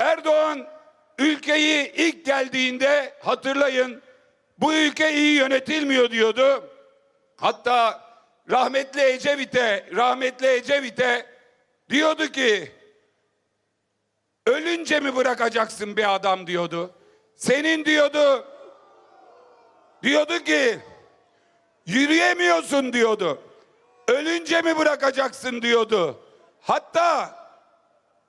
Erdoğan ülkeyi ilk geldiğinde hatırlayın bu ülke iyi yönetilmiyor diyordu. Hatta rahmetli Ecevit'e, rahmetli Ecevit'e diyordu ki ölünce mi bırakacaksın bir adam diyordu. Senin diyordu diyordu ki yürüyemiyorsun diyordu. Ölünce mi bırakacaksın diyordu. Hatta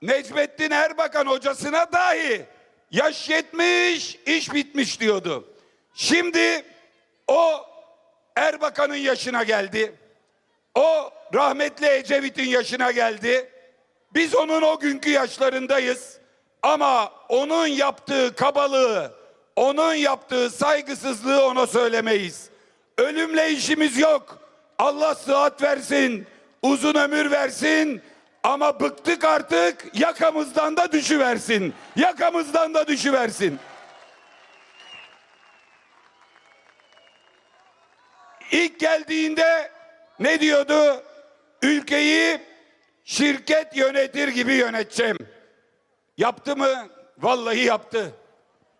Necmettin Erbakan hocasına dahi yaş yetmiş, iş bitmiş diyordu. Şimdi o Erbakan'ın yaşına geldi. O rahmetli Ecevit'in yaşına geldi. Biz onun o günkü yaşlarındayız. Ama onun yaptığı kabalığı, onun yaptığı saygısızlığı ona söylemeyiz. Ölümle işimiz yok. Allah sıhhat versin, uzun ömür versin. Ama bıktık artık yakamızdan da düşüversin. Yakamızdan da düşüversin. İlk geldiğinde ne diyordu? Ülkeyi şirket yönetir gibi yöneteceğim. Yaptı mı? Vallahi yaptı.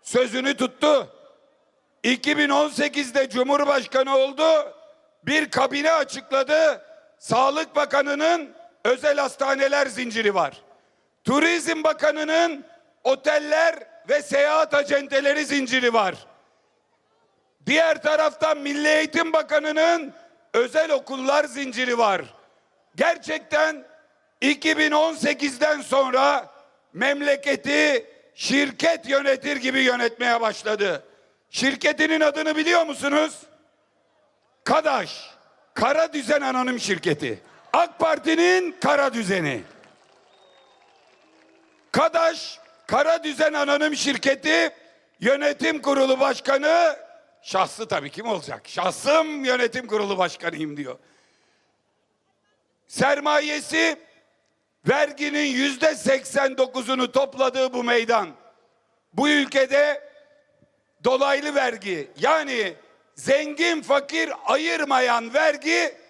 Sözünü tuttu. 2018'de Cumhurbaşkanı oldu. Bir kabine açıkladı. Sağlık Bakanı'nın özel hastaneler zinciri var. Turizm Bakanı'nın oteller ve seyahat acenteleri zinciri var. Diğer taraftan Milli Eğitim Bakanı'nın özel okullar zinciri var. Gerçekten 2018'den sonra memleketi şirket yönetir gibi yönetmeye başladı. Şirketinin adını biliyor musunuz? Kadaş. Kara Düzen Anonim Şirketi. AK Parti'nin kara düzeni. Kadaş Kara Düzen Anonim Şirketi Yönetim Kurulu Başkanı şahsı tabii kim olacak? Şahsım yönetim kurulu başkanıyım diyor. Sermayesi verginin yüzde 89'unu topladığı bu meydan. Bu ülkede dolaylı vergi yani zengin fakir ayırmayan vergi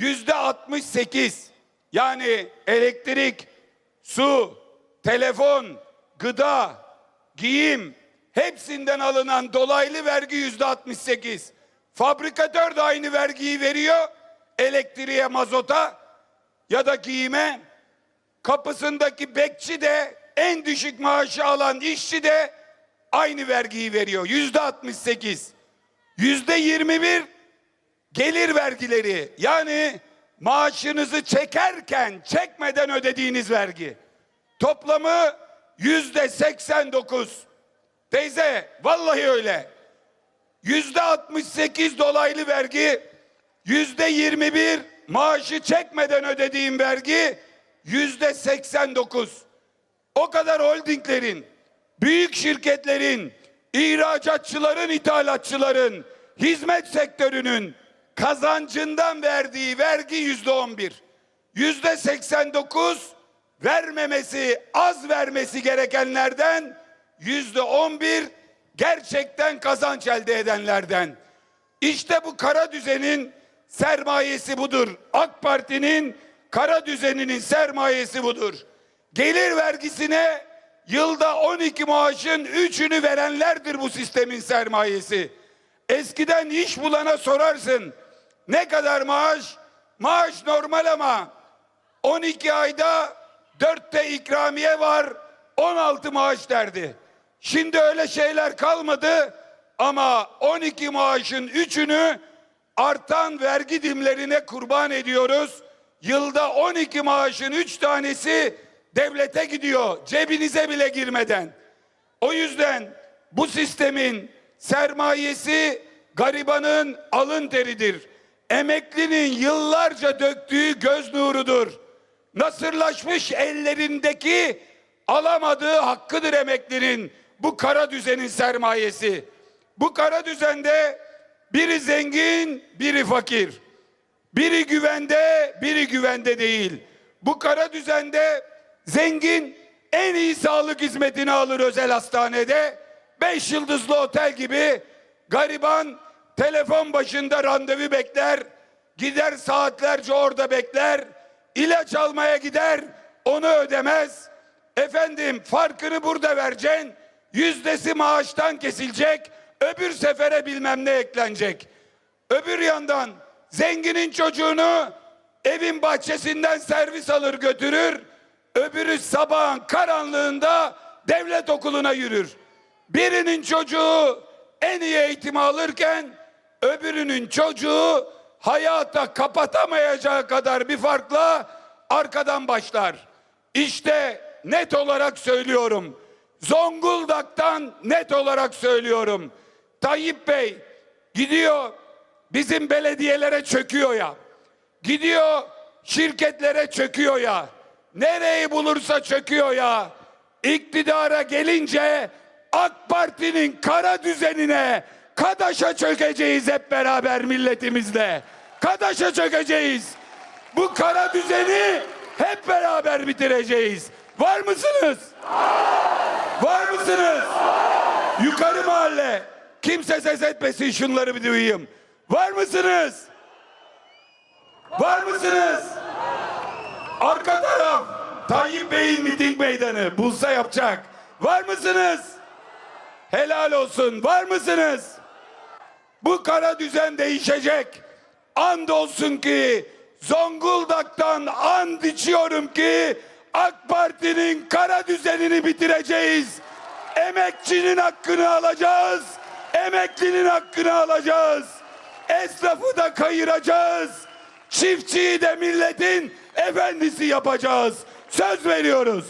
yüzde 68. Yani elektrik, su, telefon, gıda, giyim hepsinden alınan dolaylı vergi yüzde 68. Fabrikatör de aynı vergiyi veriyor elektriğe, mazota ya da giyime. Kapısındaki bekçi de en düşük maaşı alan işçi de aynı vergiyi veriyor. Yüzde 68. Yüzde 21 gelir vergileri yani maaşınızı çekerken çekmeden ödediğiniz vergi. Toplamı yüzde 89. Teyze vallahi öyle. Yüzde 68 dolaylı vergi, yüzde 21 maaşı çekmeden ödediğim vergi, yüzde 89. O kadar holdinglerin, büyük şirketlerin, ihracatçıların, ithalatçıların, hizmet sektörünün kazancından verdiği vergi yüzde 11. Yüzde 89 vermemesi, az vermesi gerekenlerden yüzde 11 gerçekten kazanç elde edenlerden. İşte bu kara düzenin sermayesi budur. AK Parti'nin kara düzeninin sermayesi budur. Gelir vergisine yılda 12 maaşın 3'ünü verenlerdir bu sistemin sermayesi. Eskiden iş bulana sorarsın. Ne kadar maaş? Maaş normal ama 12 ayda 4'te ikramiye var 16 maaş derdi. Şimdi öyle şeyler kalmadı ama 12 maaşın 3'ünü artan vergi dimlerine kurban ediyoruz. Yılda 12 maaşın 3 tanesi devlete gidiyor cebinize bile girmeden. O yüzden bu sistemin sermayesi garibanın alın teridir. Emeklinin yıllarca döktüğü göz nurudur. Nasırlaşmış ellerindeki alamadığı hakkıdır emeklinin bu kara düzenin sermayesi. Bu kara düzende biri zengin, biri fakir. Biri güvende, biri güvende değil. Bu kara düzende zengin en iyi sağlık hizmetini alır özel hastanede. Beş yıldızlı otel gibi gariban telefon başında randevu bekler. Gider saatlerce orada bekler. ilaç almaya gider onu ödemez. efendim farkını burada vereceksin. Yüzdesi maaştan kesilecek. Öbür sefere bilmem ne eklenecek. Öbür yandan zenginin çocuğunu evin bahçesinden servis alır götürür. Öbürü sabahın karanlığında devlet okuluna yürür. Birinin çocuğu en iyi eğitimi alırken öbürünün çocuğu hayata kapatamayacağı kadar bir farkla arkadan başlar. İşte net olarak söylüyorum. Zonguldak'tan net olarak söylüyorum. Tayyip Bey gidiyor bizim belediyelere çöküyor ya. Gidiyor şirketlere çöküyor ya. Nereyi bulursa çöküyor ya. İktidara gelince AK Parti'nin kara düzenine Kadaş'a çökeceğiz hep beraber milletimizle. Kadaş'a çökeceğiz. Bu kara düzeni hep beraber bitireceğiz. Var mısınız? Var mısınız? Yukarı mahalle. Kimse ses etmesin şunları bir duyayım. Var mısınız? Var mısınız? Arka taraf. Tayyip Bey'in miting meydanı. Bulsa yapacak. Var mısınız? Helal olsun. Var mısınız? Bu kara düzen değişecek. And olsun ki Zonguldak'tan and içiyorum ki AK Parti'nin kara düzenini bitireceğiz. Emekçinin hakkını alacağız. Emeklinin hakkını alacağız. Esnafı da kayıracağız. Çiftçiyi de milletin efendisi yapacağız. Söz veriyoruz.